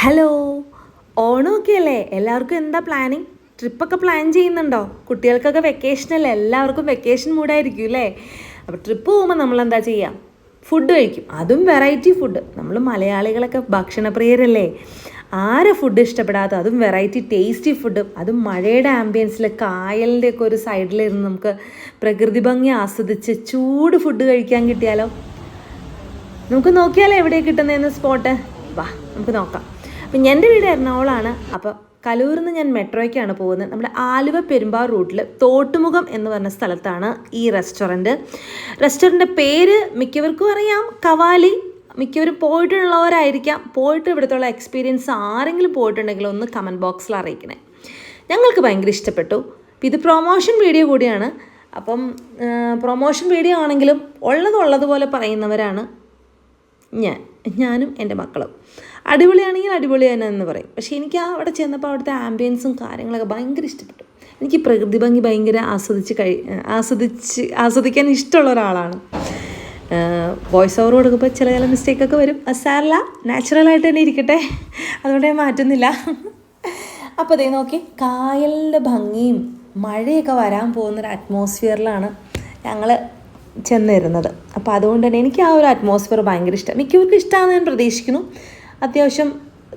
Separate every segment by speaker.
Speaker 1: Hello ഓണമൊക്കെ അല്ലേ എല്ലാവർക്കും എന്താ പ്ലാനിങ് ട്രിപ്പൊക്കെ പ്ലാൻ ചെയ്യുന്നുണ്ടോ? കുട്ടികൾക്കൊക്കെ വെക്കേഷൻ അല്ലേ? എല്ലാവർക്കും വെക്കേഷൻ മൂഡായിരിക്കും അല്ലേ അപ്പോൾ ട്രിപ്പ് പോകുമ്പോൾ നമ്മൾ എന്താ ചെയ്യുക ഫുഡ് കഴിക്കും. അതും വെറൈറ്റി ഫുഡ് നമ്മൾ മലയാളികളൊക്കെ ഭക്ഷണപ്രിയരല്ലേ? ആരെ ഫുഡ് ഇഷ്ടപ്പെടാത്ത? അതും വെറൈറ്റി ടേസ്റ്റി ഫുഡ് അതും മഴയുടെ ആംബിയൻസിൽ കായലിന്റെ ഒക്കെ ഒരു സൈഡിലിരുന്ന് നമുക്ക് പ്രകൃതി ഭംഗി ആസ്വദിച്ച് ചൂട് ഫുഡ് കഴിക്കാൻ കിട്ടിയാലോ? നമുക്ക് നോക്കിയാലോ എവിടെ കിട്ടുന്നതെന്ന് സ്പോട്ട് വാ നമുക്ക് നോക്കാം. അപ്പം എന്റെ വീട് എറണാകുളമാണ്. അപ്പോൾ കലൂരിൽ നിന്ന് ഞാൻ മെട്രോയ്ക്കാണ് പോകുന്നത്. നമ്മുടെ ആലുവ പെരുമ്പാർ റൂട്ടിൽ തോട്ടുമുഖം എന്ന് പറഞ്ഞ സ്ഥലത്താണ് ഈ റെസ്റ്റോറന്റ്. റെസ്റ്റോറന്റിന്റെ പേര് മിക്കവർക്കും അറിയാം. കവാലി. മിക്കവരും പോയിട്ടുള്ളവരായിരിക്കാം. പോയിട്ട് ഇവിടുത്തെ എക്സ്പീരിയൻസ് ആരെങ്കിലും പോയിട്ടുണ്ടെങ്കിൽ ഒന്ന് കമന്റ് ബോക്സിൽ അറിയിക്കണേ. ഞങ്ങൾക്ക് ഭയങ്കര ഇഷ്ടപ്പെട്ടു. ഇത് പ്രൊമോഷൻ വീഡിയോ കൂടിയാണ്. അപ്പം പ്രൊമോഷൻ വീഡിയോ ആണെങ്കിലും ഉള്ളത് ഉള്ളതുപോലെ പറയുന്നവരാണ് ഞാൻ ഞാനും എന്റെ മക്കളും. അടിപൊളിയാണെങ്കിൽ അടിപൊളി തന്നെ എന്ന് പറയും. പക്ഷേ എനിക്ക് അവിടെ ചെന്നപ്പോൾ അവിടുത്തെ ആംബിയൻസും കാര്യങ്ങളൊക്കെ ഭയങ്കര ഇഷ്ടപ്പെട്ടു. എനിക്ക് പ്രകൃതി ഭംഗി ഭയങ്കര ആസ്വദിച്ച് കഴി ആസ്വദിച്ച് ആസ്വദിക്കാൻ ഇഷ്ടമുള്ള ഒരാളാണ്. വോയിസ് ഓവർ കൊടുക്കുമ്പോൾ ചില ചില മിസ്റ്റേക്കൊക്കെ വരും. അത് സാരല്ല നാച്ചുറലായിട്ട് തന്നെ ഇരിക്കട്ടെ. അതുകൊണ്ട് ഞാൻ മാറ്റുന്നില്ല. അപ്പോൾ അതേ നോക്കി കായലിന്റെ ഭംഗിയും മഴയൊക്കെ വരാൻ പോകുന്നൊരു അറ്റ്മോസ്ഫിയറിലാണ് ഞങ്ങൾ ചെന്നിരുന്നത്. അപ്പോൾ അതുകൊണ്ട് തന്നെ എനിക്ക് ആ ഒരു അറ്റ്മോസ്ഫിയർ ഭയങ്കര ഇഷ്ടം. മിക്കവർക്കും ഇഷ്ടമാണെന്ന് ഞാൻ പ്രതീക്ഷിക്കുന്നു. അത്യാവശ്യം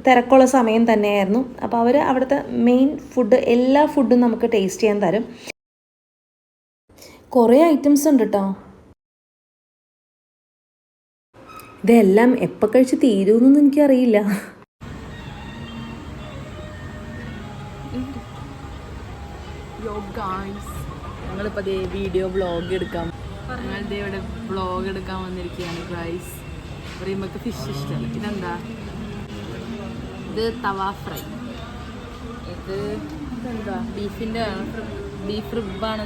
Speaker 1: തിരക്കുള്ള സമയം തന്നെയായിരുന്നു. അപ്പോൾ അവർ അവിടുത്തെ മെയിൻ ഫുഡ് എല്ലാ ഫുഡും നമുക്ക് ടേസ്റ്റ് ചെയ്യാൻ തരും. കുറേ ഐറ്റംസ് ഉണ്ട് കേട്ടോ ഇതെല്ലാം എപ്പോൾ കഴിച്ച് തീരുമെന്നൊന്നും എനിക്കറിയില്ല.
Speaker 2: ഞങ്ങളിപ്പോൾ ദേ വീഡിയോ വ്ളോഗ് എടുക്കാം. ഞങ്ങളുടെ ഇവിടെ വ്ളോഗ് എടുക്കാൻ വന്നിരിക്കുകയാണ് ഗായ്സ് പറയുമ്പോൾ ഫിഷ് ഇഷ്ടമല്ല ഇതെന്താ ഇത് തവ ഫ്രൈ. ഇത് ഇതെന്താ ബീഫിന്റെ ബീഫ് റിബാണ്.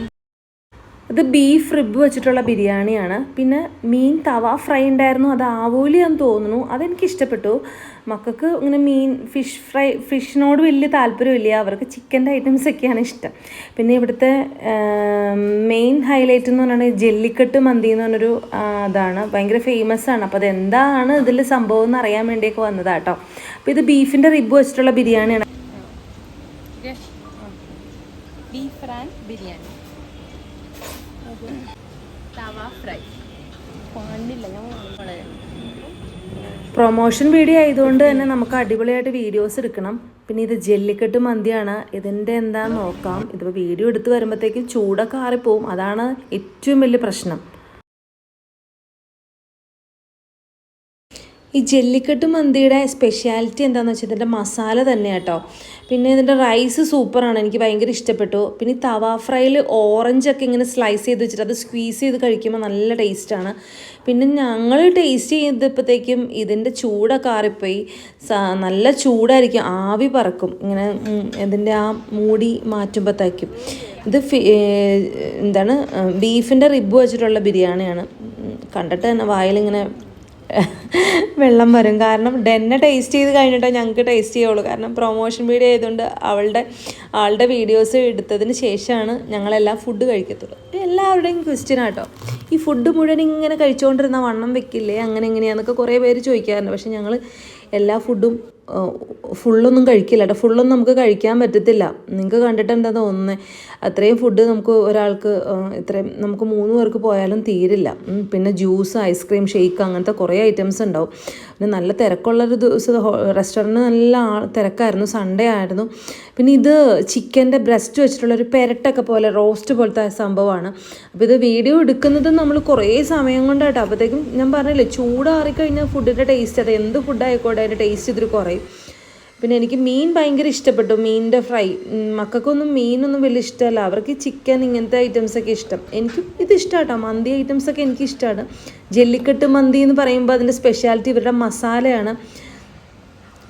Speaker 1: ഇത് ബീഫ് റിബ് വെച്ചിട്ടുള്ള ബിരിയാണിയാണ്. പിന്നെ മീൻ തവ ഫ്രൈ ഉണ്ടായിരുന്നു. അത് ആവോലിയാന്ന് തോന്നുന്നു. അതെനിക്ക് ഇഷ്ടപ്പെട്ടു. മക്കൾക്ക് ഇങ്ങനെ മീൻ ഫിഷ് ഫ്രൈ ഫിഷിനോട് വലിയ താല്പര്യമില്ല. അവർക്ക് ചിക്കന്റെ ഐറ്റംസൊക്കെയാണ് ഇഷ്ടം. പിന്നെ ഇവിടുത്തെ മെയിൻ ഹൈലൈറ്റ് എന്ന് പറഞ്ഞാൽ ജെല്ലിക്കെട്ട് മന്തി എന്ന് പറഞ്ഞൊരു ഇതാണ് ഭയങ്കര ഫേമസ് ആണ്. അപ്പോൾ അതെന്താണ് ഇതിൽ സംഭവം എന്ന് അറിയാൻ വേണ്ടിയൊക്കെ വന്നതാട്ടോ. അപ്പോൾ ഇത് ബീഫിന്റെ റിബ് വെച്ചിട്ടുള്ള ബിരിയാണിയാണ്
Speaker 2: beef and biryani tawa fry.
Speaker 1: Promotion video ആയതുകൊണ്ട് തന്നെ നമുക്ക് അടിപൊളിയായിട്ട് വീഡിയോസ് എടുക്കണം. പിന്നെ ഇത് ജെല്ലിക്കെട്ട് മന്തിയാണ്. ഇതിന്റെ എന്താന്ന് നോക്കാം. ഇതിപ്പോൾ വീഡിയോ എടുത്ത് വരുമ്പോഴത്തേക്കും ചൂടൊക്കെ ആറിപ്പോവും. അതാണ് ഏറ്റവും വലിയ പ്രശ്നം. ഈ ജെല്ലിക്കെട്ട് മന്തിയുടെ സ്പെഷ്യാലിറ്റി എന്താണെന്ന് വെച്ചാൽ ഇതിന്റെ മസാല തന്നെ കേട്ടോ പിന്നെ ഇതിന്റെ റൈസ് സൂപ്പറാണ് എനിക്ക് ഭയങ്കര ഇഷ്ടപ്പെട്ടു. പിന്നെ തവ ഫ്രൈയിൽ ഓറഞ്ചൊക്കെ ഇങ്ങനെ സ്ലൈസ് ചെയ്ത് വെച്ചിട്ട് അത് സ്ക്വീസ് ചെയ്ത് കഴിക്കുമ്പോൾ നല്ല ടേസ്റ്റാണ് പിന്നെ ഞങ്ങൾ ടേസ്റ്റ് ചെയ്തപ്പോഴത്തേക്കും ഇതിന്റെ ചൂടൊക്കെ ആറിപ്പോയി നല്ല ചൂടായിരിക്കും ആവി പറക്കും. ഇങ്ങനെ ഇതിന്റെ ആ മൂടി മാറ്റുമ്പോഴത്തേക്കും ഇത് എന്താണ് ബീഫിന്റെ റിബ് വെച്ചിട്ടുള്ള ബിരിയാണിയാണ്. കണ്ടിട്ട് തന്നെ വായിലിങ്ങനെ വെള്ളം വരും. കാരണം ഡെന്നെ ടേസ്റ്റ് ചെയ്ത് കഴിഞ്ഞിട്ടേ ഞങ്ങൾക്ക് ടേസ്റ്റ് ചെയ്യുള്ളൂ. കാരണം പ്രൊമോഷൻ വീഡിയോ ആയതുകൊണ്ട് അവളുടെ ആളുടെ വീഡിയോസ് എടുത്തതിന് ശേഷമാണ് ഞങ്ങളെല്ലാം ഫുഡ് കഴിക്കത്തുള്ളൂ. എല്ലാവരുടെയും ക്വസ്റ്റ്യൻ ആട്ടോ. ഈ ഫുഡ് മുഴുവൻ ഇങ്ങനെ കഴിച്ചുകൊണ്ടിരുന്ന വണ്ണം വെക്കില്ലേ? അങ്ങനെ എങ്ങനെയാന്നൊക്കെ കുറേ പേര് ചോദിക്കാറുണ്ട്. പക്ഷെ ഞങ്ങൾ എല്ലാ ഫുഡും ഫുള്ളൊന്നും കഴിക്കില്ല കേട്ടോ. ഫുള്ളൊന്നും നമുക്ക് കഴിക്കാൻ പറ്റത്തില്ല. നിങ്ങൾക്ക് കണ്ടിട്ടുണ്ടെന്ന് തോന്നുന്നത് അത്രയും ഫുഡ് നമുക്ക് ഒരാൾക്ക് ആ, ഇത്രയും നമുക്ക് മൂന്ന് പേർക്ക് പോയാലും തീരില്ല. പിന്നെ ജ്യൂസ് ഐസ്ക്രീം ഷേക്ക് അങ്ങനത്തെ കുറേ ഐറ്റംസ് ഉണ്ടാവും. പിന്നെ നല്ല തിരക്കുള്ളൊരു ദിവസം റെസ്റ്റോറന്റ് നല്ല ആൾ തിരക്കായിരുന്നു. സൺഡേ ആയിരുന്നു. പിന്നെ ഇത് ചിക്കന്റെ ബ്രസ്റ്റ് വെച്ചിട്ടുള്ളൊരു പെരട്ടൊക്കെ പോലെ റോസ്റ്റ് പോലത്തെ സംഭവമാണ്. അപ്പോൾ ഇത് വീഡിയോ എടുക്കുന്നത് നമ്മൾ കുറേ സമയം കൊണ്ടാട്ടോ. അപ്പോഴത്തേക്കും ഞാൻ പറഞ്ഞില്ലേ ചൂടാറിക്കഴിഞ്ഞാൽ ഫുഡിന്റെ ടേസ്റ്റ് അത് എന്ത് ഫുഡായിക്കോട്ടെ അതിന്റെ ടേസ്റ്റ് ഇതിൽ കുറയും പിന്നെ എനിക്ക് മീൻ ഭയങ്കര ഇഷ്ടപ്പെട്ടു. മീനിന്റെ ഫ്രൈ. മക്കൾക്കൊന്നും മീനൊന്നും വലിയ ഇഷ്ടമല്ല. അവർക്ക് ചിക്കൻ ഇങ്ങനത്തെ ഐറ്റംസൊക്കെ ഇഷ്ടം. എനിക്ക് ഇത് ഇഷ്ടമാട്ടോ മന്തി ഐറ്റംസ് ഒക്കെ എനിക്ക് ഇഷ്ടമാണ് ജെല്ലിക്കെട്ട് മന്തി എന്ന് പറയുമ്പോൾ അതിന്റെ സ്പെഷ്യാലിറ്റി ഇവരുടെ മസാലയാണ്.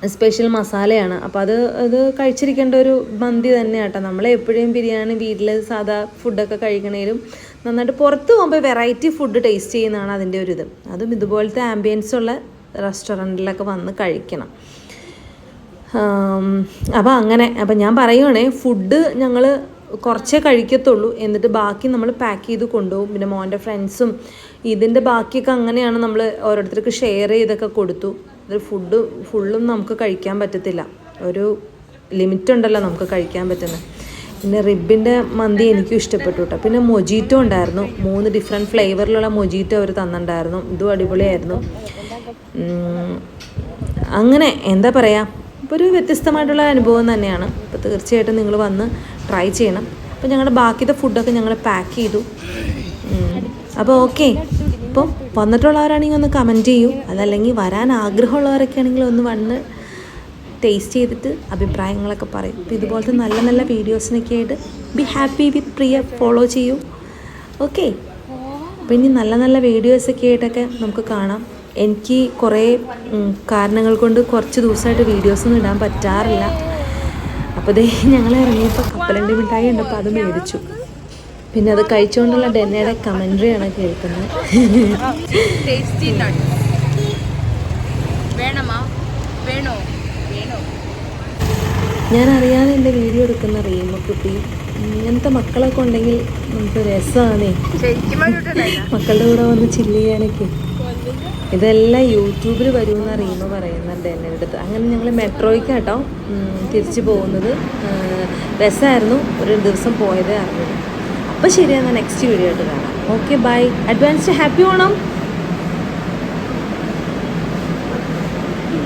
Speaker 1: സ്പെഷ്യൽ മസാലയാണ്. അപ്പോൾ അത് അത് കഴിച്ചിരിക്കേണ്ട ഒരു മന്തി തന്നെയാട്ടോ. നമ്മൾ എപ്പോഴും ബിരിയാണി വീട്ടിൽ സാധാ ഫുഡൊക്കെ കഴിക്കണേലും നന്നായിട്ട് പുറത്ത് പോകുമ്പോൾ വെറൈറ്റി ഫുഡ് ടേസ്റ്റ് ചെയ്യുന്നതാണ് അതിന്റെ ഒരു ഇത്. അതും ഇതുപോലത്തെ ആംബിയൻസ് ഉള്ള റെസ്റ്റോറന്റിലൊക്കെ വന്ന് കഴിക്കണം. അപ്പോൾ അങ്ങനെ അപ്പം ഞാൻ പറയുവാണേ ഫുഡ് ഞങ്ങൾ കുറച്ചേ കഴിക്കത്തുള്ളൂ. എന്നിട്ട് ബാക്കി നമ്മൾ പാക്ക് ചെയ്ത് കൊണ്ടുപോകും. പിന്നെ മോന്റെ ഫ്രണ്ട്സും ഇതിന്റെ ബാക്കിയൊക്കെ അങ്ങനെയാണ് നമ്മൾ ഓരോരുത്തർക്ക് ഷെയർ ചെയ്തൊക്കെ കൊടുത്തു. അത് ഫുഡ് ഫുള്ളും നമുക്ക് കഴിക്കാൻ പറ്റത്തില്ല. ഒരു ലിമിറ്റ് ഉണ്ടല്ലോ നമുക്ക് കഴിക്കാൻ പറ്റുന്നത് പിന്നെ റിബിന്റെ മന്തി എനിക്കും ഇഷ്ടപ്പെട്ടു കേട്ടോ. പിന്നെ മൊജീറ്റോ ഉണ്ടായിരുന്നു. മൂന്ന് ഡിഫറെന്റ് ഫ്ലേവറിലുള്ള മൊജീറ്റോ അവർ തന്നിട്ടുണ്ടായിരുന്നു. ഇതും അടിപൊളിയായിരുന്നു. അങ്ങനെ എന്താ പറയുക ഇപ്പോൾ ഒരു വ്യത്യസ്തമായിട്ടുള്ള അനുഭവം തന്നെയാണ്. അപ്പോൾ തീർച്ചയായിട്ടും നിങ്ങൾ വന്ന് ട്രൈ ചെയ്യണം. അപ്പോൾ ഞങ്ങളുടെ ബാക്കിയത്തെ ഫുഡൊക്കെ ഞങ്ങൾ പാക്ക് ചെയ്തു. അപ്പോൾ ഓക്കെ ഇപ്പം വന്നിട്ടുള്ളവരാണെങ്കിൽ ഒന്ന് കമന്റ് ചെയ്യൂ. അതല്ലെങ്കിൽ വരാൻ ആഗ്രഹമുള്ളവരൊക്കെ ആണെങ്കിൽ ഒന്ന് വന്ന് ടേസ്റ്റ് ചെയ്തിട്ട് അഭിപ്രായങ്ങളൊക്കെ പറയും. അപ്പോൾ ഇതുപോലത്തെ നല്ല നല്ല വീഡിയോസിനൊക്കെ ആയിട്ട് be happy with Priya follow ചെയ്യൂ. ഓക്കെ അപ്പോൾ ഇനി നല്ല നല്ല വീഡിയോസൊക്കെ ആയിട്ടൊക്കെ നമുക്ക് കാണാം. എനിക്ക് കുറേ കാരണങ്ങൾ കൊണ്ട് കുറച്ച് ദിവസമായിട്ട് വീഡിയോസൊന്നും ഇടാൻ പറ്റാറില്ല. അപ്പോൾ ദേ ഞങ്ങൾ ഇറങ്ങിയപ്പോൾ കപ്പലണ്ടി മിഠായി ഉണ്ടപ്പോൾ അത് മേടിച്ചു. പിന്നെ അത് കഴിച്ചുകൊണ്ടുള്ള ഡെന്നയുടെ കമൻട്രിയാണ് കേൾക്കുന്നത്. ഞാൻ അറിയാതെ എന്റെ വീഡിയോ എടുക്കുന്ന റീമ കുട്ടി. ഇങ്ങനത്തെ മക്കളൊക്കെ ഉണ്ടെങ്കിൽ നമുക്ക് രസമാണേ മക്കളുടെ കൂടെ വന്ന് ചില്ല് ചെയ്യാനൊക്കെ. ഇതെല്ലാം യൂട്യൂബിൽ വരുമെന്ന റീമ പറയുന്നുണ്ട് എന്റെ അടുത്ത്. അങ്ങനെ ഞങ്ങൾ മെട്രോയ്ക്ക് കേട്ടോ തിരിച്ചു പോകുന്നത്. രസമായിരുന്നു ഒരു ദിവസം പോയതേ അറിഞ്ഞത് അപ്പോൾ ശരി എന്നാൽ നെക്സ്റ്റ് വീഡിയോ ആയിട്ട് കാണാം. Okay bye. Advanced happy Onam.